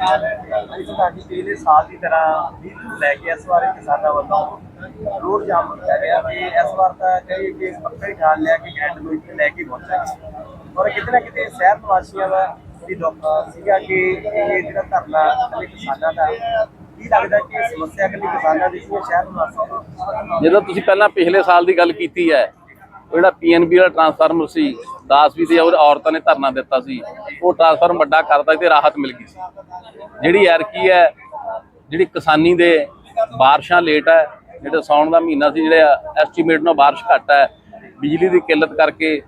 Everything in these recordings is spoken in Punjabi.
ਅੱਜ ਤੁਹਾਡੀ ਪਿਛਲੇ ਸਾਲ ਦੀ ਤਰ੍ਹਾਂ ਵੀ ਲੈ ਕੇ ਇਸ ਵਾਰ ਕਿਸਾਨਾਂ ਵੱਲੋਂ ਰੋਡ ਜਾਮ ਕਰ ਰਿਹਾ ਤੇ ਇਸ ਵਾਰ ਤਾਂ ਕਈ ਕਿ ਪੱਕਾ ਹੀ ਲਿਆ ਕਿ ਗ੍ਰੈਂਡ ਨੂੰ ਲੈ ਕੇ ਪਹੁੰਚਾਂਗੇ ਔਰ ਕਿਤੇ ਨਾ ਕਿਤੇ ਸ਼ਹਿਰ ਨਿਵਾਸੀਆਂ ਦਾ ਵੀ ਦੁੱਖ ਸੀਗਾ ਕਿ ਇਹ ਜਿਹੜਾ ਧਰਨਾ ਇਕੱਲੇ ਕਿਸਾਨਾਂ ਦਾ ਕੀ ਲੱਗਦਾ ਕਿ ਸਮੱਸਿਆ ਇਕੱਲੀ ਕਿਸਾਨਾਂ ਦੀ ਸੀ ਸ਼ਹਿਰ ਨਿਵਾਸੀਆਂ ਜਦੋਂ ਤੁਸੀਂ ਪਹਿਲਾਂ ਪਿਛਲੇ ਸਾਲ ਦੀ ਗੱਲ ਕੀਤੀ ਹੈ ਉਹ ਜਿਹੜਾ ਪੀਐਨਬੀ ਵਾਲਾ ਟਰਾਂਸਫਾਰਮਰ ਸੀ 10 ਵੀ ਤੇ ਉਹ ਔਰਤਾਂ ਨੇ ਧਰਨਾ ਦਿੱਤਾ ਸੀ, ਉਹ ਟਰਾਂਸਫਾਰਮ ਵੱਡਾ ਕਰਤਾ ਤੇ ਰਾਹਤ ਮਿਲ ਗਈ ਸੀ। ਜਿਹੜੀ ਐਰਕੀ ਹੈ, ਜਿਹੜੀ ਕਿਸਾਨੀ ਦੇ ਬਾਰਿਸ਼ਾਂ ਲੇਟ ਹੈ, ਜਿਹੜਾ ਸੌਣ ਦਾ ਮਹੀਨਾ ਸੀ, ਜਿਹੜਾ ਐਸਟੀਮੇਟ ਨਾਲ ਬਾਰਿਸ਼ ਘੱਟ ਹੈ, ਬਿਜਲੀ ਦੀ ਕਿੱਲਤ ਕਰਕੇ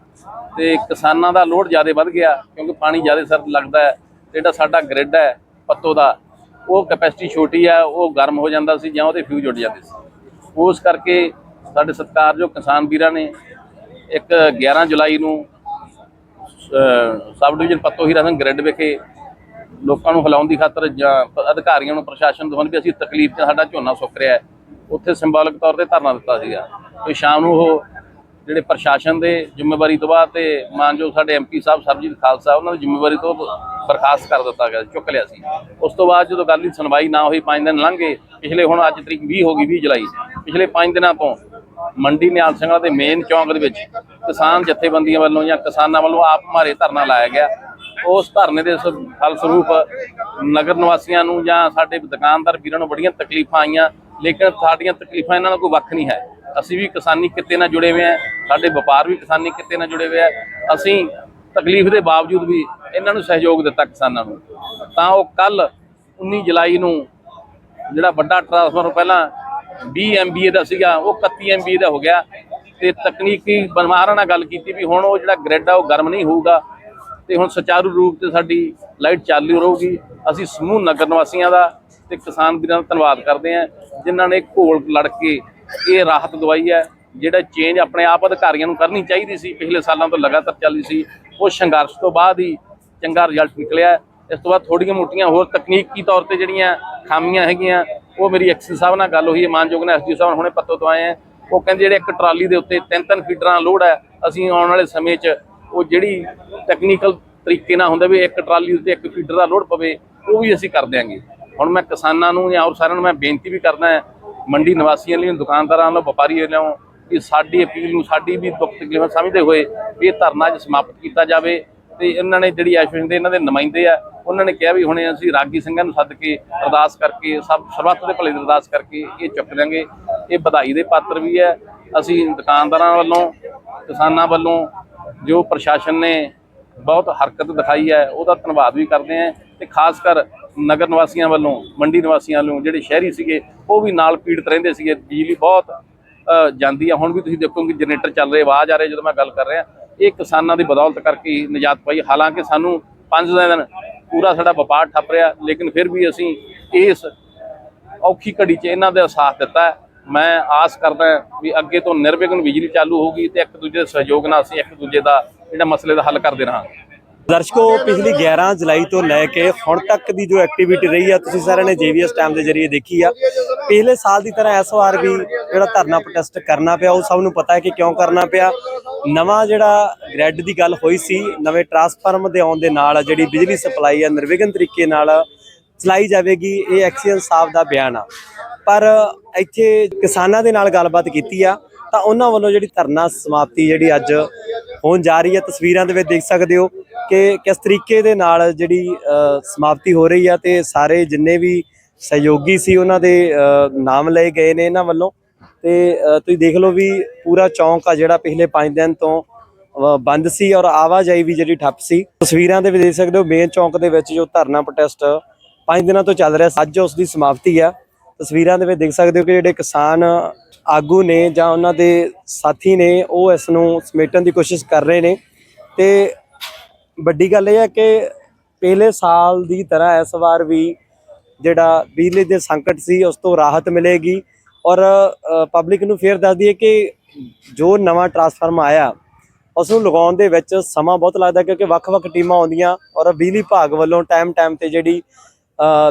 ਤੇ ਕਿਸਾਨਾਂ ਦਾ ਲੋਡ ਜ਼ਿਆਦਾ ਵੱਧ ਗਿਆ, ਕਿਉਂਕਿ ਪਾਣੀ ਜ਼ਿਆਦਾ ਸਰ ਲੱਗਦਾ ਹੈ, ਤੇ ਜਿਹੜਾ ਸਾਡਾ ਗ੍ਰਿਡ ਹੈ, ਪੱਤੋ ਦਾ, ਉਹ ਕੈਪੈਸਿਟੀ ਛੋਟੀ ਹੈ, ਉਹ ਗਰਮ ਹੋ ਜਾਂਦਾ ਸੀ ਜਾਂ ਉਹਦੇ ਫਿਊਜ਼ ਉੱਡ ਜਾਂਦੇ ਸੀ। ਉਸ ਕਰਕੇ ਸਾਡੇ ਸਤਿਕਾਰਯੋਗ ਕਿਸਾਨ ਵੀਰਾਂ ਨੇ ਇੱਕ 11 ਜੁਲਾਈ ਨੂੰ sub division Patto Hira Singh grid ਵਿਖੇ ਲੋਕਾਂ ਨੂੰ ਹਿਲਾਉਣ ਦੀ ਖਾਤਰ ਜਾਂ ਅਧਿਕਾਰੀਆਂ ਨੂੰ ਪ੍ਰਸ਼ਾਸਨ ਨੂੰ ਵੀ ਅਸੀਂ ਤਕਲੀਫ 'ਚ ਸਾਡਾ ਝੋਨਾ ਸੁੱਕ ਰਿਹਾ ਹੈ। ਉੱਥੇ ਸਿੰਬੋਲਿਕ ਤੌਰ ਤੇ ਧਰਨਾ ਦਿੱਤਾ ਸੀਗਾ। ਤੇ ਸ਼ਾਮ ਨੂੰ ਉਹ ਜਿਹੜੇ ਪ੍ਰਸ਼ਾਸਨ ਦੇ ਜ਼ਿੰਮੇਵਾਰੀ ਤੋਂ ਬਾਅਦ ਤੇ ਮਾਨਯੋਗ ਸਾਡੇ ਐਮਪੀ ਸਾਹਿਬ, ਸਰਬਜੀਤ ਖਾਲਸਾ, ਉਹਨਾਂ ਦੀ ਜ਼ਿੰਮੇਵਾਰੀ ਤੋਂ ਬਰਖਾਸਤ ਕਰ ਦਿੱਤਾ ਗਿਆ, ਚੁੱਕ ਲਿਆ ਸੀ। ਉਸ ਤੋਂ ਬਾਅਦ ਜਦੋਂ ਗੱਲ ਦੀ ਸੁਣਵਾਈ ਨਾ ਹੋਈ 5 ਦਿਨ ਲੰਘ ਗਏ, ਪਿਛਲੇ ਹੁਣ ਅੱਜ ਤਰੀਕ 20 ਹੋ ਗਈ 20 ਜੁਲਾਈ, ਪਿਛਲੇ 5 ਦਿਨਾਂ ਤੋਂ ਮੰਡੀ ਨਿਹਾਲ ਸਿੰਘਾਂ ਦੇ ਮੇਨ ਚੌਂਕ ਦੇ ਵਿੱਚ ਕਿਸਾਨ ਜਥੇਬੰਦੀਆਂ ਵੱਲੋਂ ਜਾਂ ਕਿਸਾਨਾਂ ਵੱਲੋਂ ਆਪ ਮਾਰੇ ਧਰਨਾ ਲਾਇਆ ਗਿਆ। ਉਸ ਧਰਨੇ ਦੇ ਸ- ਫਲਸਰੂਪ ਨਗਰ ਨਿਵਾਸੀਆਂ ਨੂੰ ਜਾਂ ਸਾਡੇ ਦੁਕਾਨਦਾਰ ਵੀਰਾਂ ਨੂੰ ਬੜੀਆਂ ਤਕਲੀਫਾਂ ਆਈਆਂ, ਲੇਕਿਨ ਸਾਡੀਆਂ ਤਕਲੀਫਾਂ ਇਹਨਾਂ ਨਾਲ ਕੋਈ ਵੱਖ ਨਹੀਂ ਹੈ। ਅਸੀਂ ਵੀ ਕਿਸਾਨੀ ਕਿੱਤੇ ਨਾਲ ਜੁੜੇ ਹੋਏ ਹਾਂ, ਸਾਡੇ ਵਪਾਰ ਵੀ ਕਿਸਾਨੀ ਕਿੱਤੇ ਨਾਲ ਜੁੜੇ ਹੋਏ ਆ। ਅਸੀਂ ਤਕਲੀਫ ਦੇ ਬਾਵਜੂਦ ਵੀ ਇਹਨਾਂ ਨੂੰ ਸਹਿਯੋਗ ਦਿੱਤਾ ਕਿਸਾਨਾਂ ਨੂੰ। ਤਾਂ ਉਹ ਕੱਲ 19 ਜੁਲਾਈ ਨੂੰ ਜਿਹੜਾ ਵੱਡਾ ਟਰਾਂਸਫਰ ਪਹਿਲਾਂ 20 MBA ਦਾ ਸੀਗਾ, ਉਹ 31 MBA ਦਾ ਹੋ ਗਿਆ। ਤੇ ਤਕਨੀਕੀ ਬਨਵਾਰਾਂ ਨਾਲ ਗੱਲ ਕੀਤੀ ਵੀ ਹੁਣ ਉਹ ਜਿਹੜਾ ਗ੍ਰਿਡ ਆ, ਉਹ ਗਰਮ ਨਹੀਂ ਹੋਊਗਾ। ਤੇ ਹੁਣ ਸੁਚਾਰੂ ਰੂਪ ਤੇ ਸਾਡੀ ਲਾਈਟ ਚਾਲੂ ਰਹੂਗੀ। ਅਸੀਂ ਸਮੂਹ ਨਗਰ ਨਿਵਾਸੀਆਂ ਦਾ ਤੇ ਕਿਸਾਨ ਵੀਰਾਂ ਦਾ ਧੰਨਵਾਦ ਕਰਦੇ ਹਾਂ, ਜਿਨ੍ਹਾਂ ਨੇ ਘੋਲ ਲੜ ਕੇ ਇਹ ਰਾਹਤ ਦਵਾਈ ਹੈ, ਜਿਹੜਾ ਚੇਂਜ ਆਪਣੇ ਆਪ ਅਧਿਕਾਰੀਆਂ ਨੂੰ ਕਰਨੀ ਚਾਹੀਦੀ ਸੀ, ਪਿਛਲੇ ਸਾਲਾਂ ਤੋਂ ਲਗਾਤਾਰ ਚੱਲੀ ਸੀ। ਉਹ ਸੰਘਰਸ਼ ਤੋਂ ਬਾਅਦ ਹੀ ਚੰਗਾ ਰਿਜ਼ਲਟ ਨਿਕਲਿਆ। ਇਸ ਤੋਂ ਬਾਅਦ ਥੋੜੀਆਂ ਮੋਟੀਆਂ ਹੋਰ ਤਕਨੀਕੀ ਤੌਰ ਤੇ ਜਿਹੜੀਆਂ ਖਾਮੀਆਂ ਹੈਗੀਆਂ ਉਹ ਮੇਰੀ ਐਕਸੀ ਸਾਹਿਬ ਨਾਲ ਗੱਲ ਹੋਈ ਹੈ ਮਾਨਯੋਗ ਨੇ ਐਸਡੀ ਸਾਹਿਬ ਹੁਣੇ ਪੱਤੋ ਤੋਂ ਆਏ ਆ ਉਹ ਕਹਿੰਦੇ ਜਿਹੜੇ ਇੱਕ ਟਰਾਲੀ ਦੇ ਉੱਤੇ ਤਿੰਨ ਤਿੰਨ ਫੀਡਰਾਂ ਲੋਡ ਹੈ, ਅਸੀਂ ਆਉਣ ਵਾਲੇ ਸਮੇਂ 'ਚ ਉਹ ਜਿਹੜੀ ਟੈਕਨੀਕਲ ਤਰੀਕੇ ਨਾਲ ਹੁੰਦਾ ਵੀ ਇੱਕ ਟਰਾਲੀ ਉੱਤੇ ਇੱਕ ਫੀਡਰ ਦਾ ਲੋਡ ਪਵੇ, ਉਹ ਵੀ ਅਸੀਂ ਕਰ ਦਿਆਂਗੇ। ਹੁਣ ਮੈਂ ਕਿਸਾਨਾਂ ਨੂੰ ਜਾਂ ਹੋਰ ਸਾਰਿਆਂ ਨੂੰ ਮੈਂ ਬੇਨਤੀ ਵੀ ਕਰਦਾ ਹੈ, ਮੰਡੀ ਨਿਵਾਸੀਆਂ ਲਈ, ਦੁਕਾਨਦਾਰਾਂ ਵੱਲੋਂ ਵਪਾਰੀਆਂ ਵੱਲੋਂ ਕਿ ਸਾਡੀ ਅਪੀਲ ਨੂੰ ਸਾਡੀ ਵੀ ਦੁੱਖ ਤਕਲੀਫਾਂ ਸਮਝਦੇ ਹੋਏ ਵੀ ਇਹ ਧਰਨਾ ਅੱਜ ਸਮਾਪਤ ਕੀਤਾ ਜਾਵੇ ਤੇ ਇਹਨਾਂ ਨੇ ਜਿਹੜੀ ਐਸੋਸੀਏਸ਼ਨ ਦੇ, ਇਹਨਾਂ ਦੇ ਨੁਮਾਇੰਦੇ ਆ ਉਹਨਾਂ ਨੇ ਕਿਹਾ ਵੀ ਹੁਣੇ ਅਸੀਂ ਰਾਗੀ ਸਿੰਘਾਂ ਨੂੰ ਸੱਦ ਕੇ ਅਰਦਾਸ ਕਰਕੇ ਸਭ ਸਰਬੱਤ ਦੇ ਭਲੇ ਦੀ ਅਰਦਾਸ ਕਰਕੇ ਇਹ ਚੁੱਕ ਲਾਂਗੇ ਇਹ ਵਧਾਈ ਦੇ ਪਾਤਰ ਵੀ ਹੈ। ਅਸੀਂ ਦੁਕਾਨਦਾਰਾਂ ਵੱਲੋਂ, ਕਿਸਾਨਾਂ ਵੱਲੋਂ ਜੋ ਪ੍ਰਸ਼ਾਸਨ ਨੇ ਬਹੁਤ ਹਰਕਤ ਦਿਖਾਈ ਹੈ, ਉਹਦਾ ਧੰਨਵਾਦ ਵੀ ਕਰਦੇ ਹਾਂ ਤੇ ਖਾਸ ਕਰ ਨਗਰ ਨਿਵਾਸੀਆਂ ਵੱਲੋਂ, ਮੰਡੀ ਨਿਵਾਸੀਆਂ ਵੱਲੋਂ ਜਿਹੜੇ ਸ਼ਹਿਰੀ ਸੀਗੇ, ਉਹ ਵੀ ਨਾਲ ਪੀੜਤ ਰਹਿੰਦੇ ਸੀਗੇ। ਬਿਜਲੀ ਬਹੁਤ ਜਾਂਦੀ ਆ। ਹੁਣ ਵੀ ਤੁਸੀਂ ਦੇਖੋ ਕਿ ਜਨਰੇਟਰ ਚੱਲ ਰਹੇ, ਆਵਾਜ਼ ਆ ਰਹੀ ਜਦੋਂ ਮੈਂ ਗੱਲ ਕਰ ਰਿਹਾ, ਇਹ ਕਿਸਾਨਾਂ ਦੀ ਬਦੌਲਤ ਕਰਕੇ ਹੀ ਨਿਜਾਤ ਪਾਈ। ਹਾਲਾਂਕਿ ਸਾਨੂੰ 5 ਦਿਨ ਪੂਰਾ ਸਾਡਾ ਵਪਾਰ ਠੱਪ ਰਿਹਾ, ਲੇਕਿਨ ਫਿਰ ਵੀ ਅਸੀਂ ਇਸ ਔਖੀ ਘੜੀ 'ਚ ਇਹਨਾਂ ਦਾ ਸਾਥ ਦਿੱਤਾ ਮੈਂ ਆਸ ਕਰਦਾ ਵੀ ਅੱਗੇ ਤੋਂ ਨਿਰਵਿਘਨ ਬਿਜਲੀ ਚਾਲੂ ਹੋਊਗੀ ਤੇ ਇੱਕ ਦੂਜੇ ਦੇ ਸਹਿਯੋਗ ਨਾਲ ਅਸੀਂ ਇੱਕ ਦੂਜੇ ਦਾ ਜਿਹੜਾ ਮਸਲੇ ਦਾ ਹੱਲ ਕਰਦੇ ਰਹਾਂਗੇ। ਦਰਸ਼ਕੋ, ਪਿਛਲੀ 11 ਜੁਲਾਈ ਤੋਂ ਲੈ ਕੇ ਹੁਣ ਤੱਕ ਦੀ ਜੋ ਐਕਟੀਵਿਟੀ ਰਹੀ ਆ, ਤੁਸੀਂ ਸਾਰਿਆਂ ਨੇ ਜੀਵੀਐਸ ਟਾਈਮ ਦੇ ਜ਼ਰੀਏ ਦੇਖੀ ਆ। ਪਿਛਲੇ ਸਾਲ ਦੀ ਤਰ੍ਹਾਂ ਇਸ ਵਾਰ ਵੀ ਜਿਹੜਾ ਧਰਨਾ ਪ੍ਰੋਟੈਸਟ ਕਰਨਾ ਪਿਆ, ਉਹ ਸਭ ਨੂੰ ਪਤਾ ਹੈ ਕਿ ਕਿਉਂ ਕਰਨਾ ਪਿਆ। ਨਵਾਂ ਜਿਹੜਾ ਗ੍ਰਿਡ ਦੀ ਗੱਲ ਹੋਈ ਸੀ, ਨਵੇਂ ਟਰਾਂਸਫਾਰਮ ਦੇ ਆਉਣ ਦੇ ਨਾਲ ਜਿਹੜੀ ਬਿਜਲੀ ਸਪਲਾਈ ਆ ਨਿਰਵਿਘਨ ਤਰੀਕੇ ਨਾਲ ਚਲਾਈ ਜਾਵੇਗੀ, ਇਹ ਐਕਸੀਅਨ ਸਾਹਿਬ ਦਾ ਬਿਆਨ ਆ। ਪਰ ਇੱਥੇ ਕਿਸਾਨਾਂ ਦੇ ਨਾਲ ਗੱਲਬਾਤ ਕੀਤੀ ਆ, ਤਾਂ ਉਹਨਾਂ ਵੱਲੋਂ ਜਿਹੜੀ ਧਰਨਾ ਸਮਾਪਤੀ ਜਿਹੜੀ ਅੱਜ ਹੋਣ ਜਾ ਰਹੀ ਹੈ, ਤਸਵੀਰਾਂ ਦੇ ਵਿੱਚ ਦੇਖ ਸਕਦੇ ਹੋ ਕਿ ਕਿਸ ਤਰੀਕੇ ਦੇ ਨਾਲ ਜਿਹੜੀ ਸਮਾਪਤੀ ਹੋ ਰਹੀ ਆ ਤੇ ਸਾਰੇ ਜਿੰਨੇ ਵੀ ਸਹਿਯੋਗੀ ਸੀ ਉਹਨਾਂ ਦੇ ਨਾਮ ਲਏ ਗਏ ਨੇ ਇਹਨਾਂ ਵੱਲੋਂ। ਤੇ ਤੁਸੀਂ ਦੇਖ ਲਓ ਵੀ ਪੂਰਾ ਚੌਂਕ ਆ ਜਿਹੜਾ ਪਿਛਲੇ 5 ਦਿਨ ਤੋਂ ਅ, ਬੰਦ ਸੀ ਔਰ ਆਵਾਜਾਈ ਵੀ ਜਿਹੜੀ ਠੱਪ ਸੀ। ਤਸਵੀਰਾਂ ਦੇ ਵਿੱਚ ਦੇਖ ਸਕਦੇ ਹੋ ਮੇਨ ਚੌਂਕ ਦੇ ਵਿੱਚ ਜੋ ਧਰਨਾ ਪ੍ਰੋਟੈਸਟ 5 ਦਿਨਾਂ ਤੋਂ ਚੱਲ ਰਿਹਾ ਸੀ, ਅੱਜ ਉਸ ਦੀ ਸਮਾਪਤੀ ਆ। ਤਸਵੀਰਾਂ ਦੇ ਵਿੱਚ ਦੇਖ ਸਕਦੇ ਹੋ ਕਿ ਜਿਹੜੇ ਕਿਸਾਨ ਆਗੂ ਨੇ ਜਾਂ ਉਹਨਾਂ ਦੇ ਸਾਥੀ ਨੇ ਉਹ ਇਸ ਨੂੰ ਸਮੇਟਣ ਦੀ ਕੋਸ਼ਿਸ਼ ਕਰ ਰਹੇ ਨੇ। ਤੇ ਵੱਡੀ ਗੱਲ ਇਹ ਹੈ ਕਿ ਪਹਿਲੇ ਸਾਲ ਦੀ ਤਰ੍ਹਾਂ ਇਸ ਵਾਰ ਵੀ ਜਿਹੜਾ ਬਿਜਲੀ ਦੇ ਸੰਕਟ ਸੀ, ਉਸ ਤੋਂ ਰਾਹਤ ਮਿਲੇਗੀ। ਔਰ ਪਬਲਿਕ ਨੂੰ ਫੇਰ ਦੱਸ ਦਈਏ ਕਿ ਜੋ ਨਵਾਂ ਟਰਾਂਸਫਾਰਮ ਆਇਆ, ਉਸ ਨੂੰ ਲਗਾਉਣ ਦੇ ਵਿੱਚ ਸਮਾਂ ਬਹੁਤ ਲੱਗਦਾ ਕਿਉਂਕਿ ਵੱਖ-ਵੱਖ ਟੀਮਾਂ ਆਉਂਦੀਆਂ ਔਰ ਬਿਜਲੀ ਵਿਭਾਗ ਵੱਲੋਂ ਟਾਈਮ-ਟਾਈਮ ਤੇ ਜਿਹੜੀ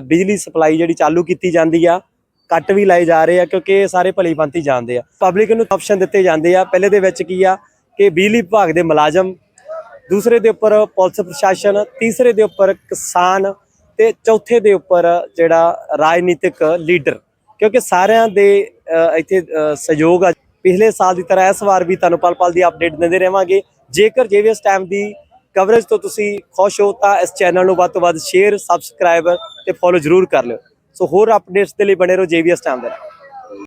ਬਿਜਲੀ ਸਪਲਾਈ ਜਿਹੜੀ ਚਾਲੂ ਕੀਤੀ ਜਾਂਦੀ ਆ, ਕੱਟ ਵੀ ਲਾਏ ਜਾ ਰਹੇ ਆ ਕਿਉਂਕਿ ਇਹ ਸਾਰੇ ਭਲੀ ਭਾਂਤੀ ਜਾਣਦੇ ਆ। ਪਬਲਿਕ ਨੂੰ ਆਪਸ਼ਨ ਦਿੱਤੇ ਜਾਂਦੇ ਆ। ਪਹਿਲੇ ਦੇ ਵਿੱਚ ਕੀ ਆ ਕਿ ਬਿਜਲੀ ਵਿਭਾਗ ਦੇ ਮੁਲਾਜ਼ਮ, ਦੂਸਰੇ ਦੇ ਉੱਪਰ ਪੁਲਿਸ ਪ੍ਰਸ਼ਾਸਨ, ਤੀਸਰੇ ਦੇ ਉੱਪਰ ਕਿਸਾਨ ਤੇ ਚੌਥੇ ਦੇ ਉੱਪਰ ਜਿਹੜਾ ਰਾਜਨੀਤਿਕ ਲੀਡਰ, ਕਿਉਂਕਿ ਸਾਰਿਆਂ ਦੇ ਇੱਥੇ ਸਹਿਯੋਗ ਆ। ਪਿਛਲੇ ਸਾਲ ਦੀ ਤਰ੍ਹਾਂ ਇਸ ਵਾਰ ਵੀ ਤੁਹਾਨੂੰ ਪਲ ਪਲ ਦੀ ਅਪਡੇਟ ਦਿੰਦੇ ਰਹਾਂਗੇ। ਜੇਕਰ ਜੇਵੀਐਸ ਟਾਈਮ ਦੀ ਕਵਰੇਜ ਤੋਂ ਤੁਸੀਂ ਖੁਸ਼ ਹੋ, ਤਾਂ ਇਸ ਚੈਨਲ ਨੂੰ ਵੱਧ ਤੋਂ ਵੱਧ ਸ਼ੇਅਰ ਸਬਸਕ੍ਰਾਈਬ ਤੇ ਫੋਲੋ ਜ਼ਰੂਰ ਕਰ ਲਿਓ। ਸੋ ਹੋਰ ਅਪਡੇਟਸ ਦੇ ਲਈ ਬਣੇ ਰਹੋ ਜੇਵੀਐਸ ਟਾਈਮ ਦੇ ਨਾਲ।